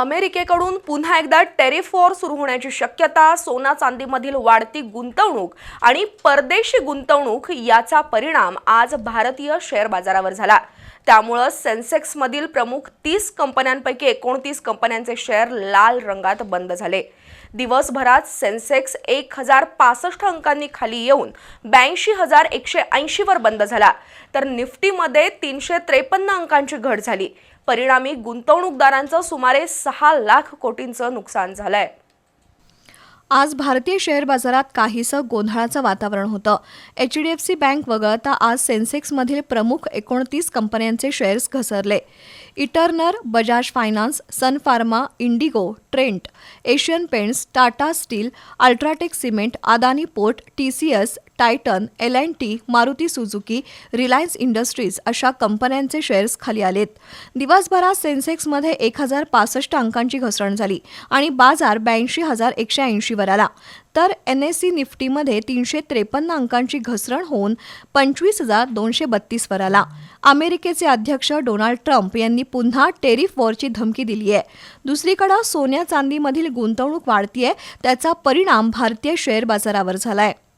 अमेरिकेकडून पुन्हा एकदा tariff war सुरू होण्याची शक्यता सोना चांदीमधील वाढती गुंतवणूक आणि परदेशी गुंतवणूक याचा परिणाम आज भारतीय शेअर बाजारावर झाला. त्यामुळं सेन्सेक्समधील प्रमुख तीस कंपन्यांपैकी एकोणतीस कंपन्यांचे शेअर लाल रंगात बंद झाले. दिवसभरात सेन्सेक्स एक हजार पासष्ट अंकांनी खाली येऊन ब्याऐंशी हजार एकशे ऐंशीवर बंद झाला. तर निफ्टीमध्ये तीनशे त्रेपन्न अंकांची घट झाली. परिणामी गुंतवणूकदारांचं सुमारे सहा लाख कोटींचं नुकसान झालंय. आज भारतीय शेअर बाजारात काहीसं गोंधळाचं वातावरण होतं. H D F C bank वगळता आज सेन्सेक्समधील प्रमुख एकोणतीस कंपन्यांचे शेअर्स घसरले. Eternal Bajaj Finance Sun Pharma IndiGo Trent Asian Paints Tata Steel UltraTech Cement Adani Port T C S Titan L and T Maruti Suzuki Reliance Industries अशा कंपन्यांचे shares खाली आलेत. दिवसभरात सेन्सेक्समध्ये एक हजार पासष्ट अंकांची घसरण झाली आणि बाजार ब्याऐंशी हजार एकशे ऐंशीवर आला. तर एन एस सी निफ्टीमध्ये तीनशे त्रेपन्न अंकांची घसरण होऊन पंचवीस हजार दोनशे बत्तीसवर आला. अमेरिकेचे अध्यक्ष डोनाल्ड ट्रम्प यांनी पुन्हा टेरिफ वॉरची धमकी दिली आहे. दुसरीकडे सोन्या चांदीमधील गुंतवणूक वाढतीये त्याचा परिणाम भारतीय शेअर बाजारावर झाला आहे